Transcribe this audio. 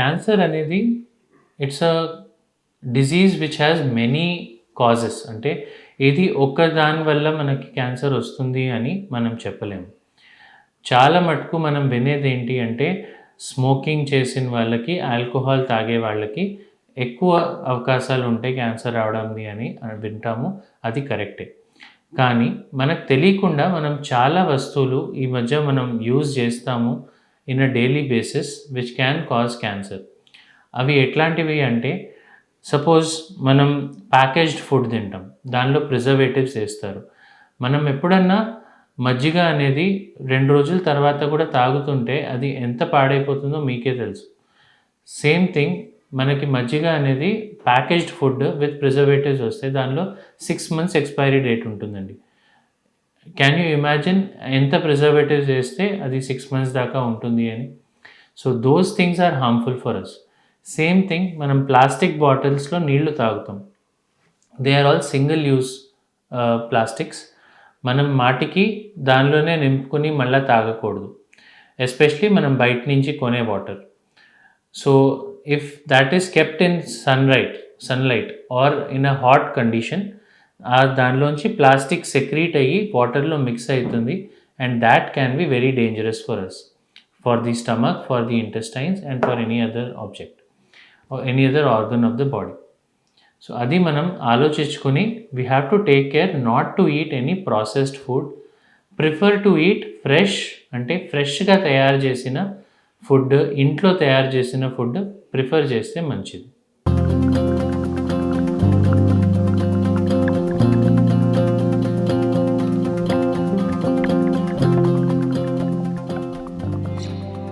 Cancer అనేది it's a disease which has many causes అంటే ఇది ఒక్క దానివల్ల మనకి క్యాన్సర్ వస్తుంది అని మనం చెప్పలేము. చాలా మటుకు మనం వినేది ఏంటి అంటే స్మోకింగ్ చేసిన వాళ్ళకి ఆల్కహాల్ తాగే వాళ్ళకి ఎక్కువ అవకాశాలు ఉంటాయి క్యాన్సర్ రావడంది అని వింటాము. అది కరెక్టే. కానీ మనకు తెలియకుండా మనం చాలా వస్తువులు ఈ మధ్య మనం యూజ్ చేస్తాము. In a daily basis which can cause cancer అవి ఎట్లాంటివి అంటే సపోజ్ మనం ప్యాకేజ్డ్ ఫుడ్ తింటాం దానిలో ప్రిజర్వేటివ్స్ వేస్తారు. మనం ఎప్పుడన్నా మజ్జిగ అనేది రెండు రోజుల తర్వాత కూడా తాగుతుంటే అది ఎంత పాడైపోతుందో మీకే తెలుసు. సేమ్ థింగ్ మనకి మజ్జిగ అనేది ప్యాకేజ్డ్ ఫుడ్ విత్ ప్రిజర్వేటివ్స్ వస్తే దానిలో సిక్స్ మంత్స్ ఎక్స్పైరీ డేట్ ఉంటుందండి. క్యాన్ యూ ఇమాజిన్ ఎంత ప్రిజర్వేటివ్స్ వేస్తే అది సిక్స్ మంత్స్ దాకా ఉంటుంది అని? So those things are harmful for us same thing మనం ప్లాస్టిక్ బాటిల్స్లో నీళ్ళు తాగుతాం. They are all single use plastics మనం మాటికి దానిలోనే నింపుకొని మళ్ళీ తాగకూడదు. ఎస్పెషలీ మనం బయట నుంచి కొనే water so if that is kept in sunlight sunlight or in a hot condition ఆ దానిలోంచి ప్లాస్టిక్ సెక్రీట్ అయ్యి వాటర్లో మిక్స్ అవుతుంది. And that can be very dangerous for us for the stomach for the intestines and for any other object any other organ of the body so అది మనం ఆలోచించుకుని we have to take care not to eat any processed food prefer to eat fresh అంటే ఫ్రెష్గా తయారు చేసిన food ఇంట్లో తయారు చేసిన ఫుడ్ ప్రిఫర్ చేస్తే మంచిది.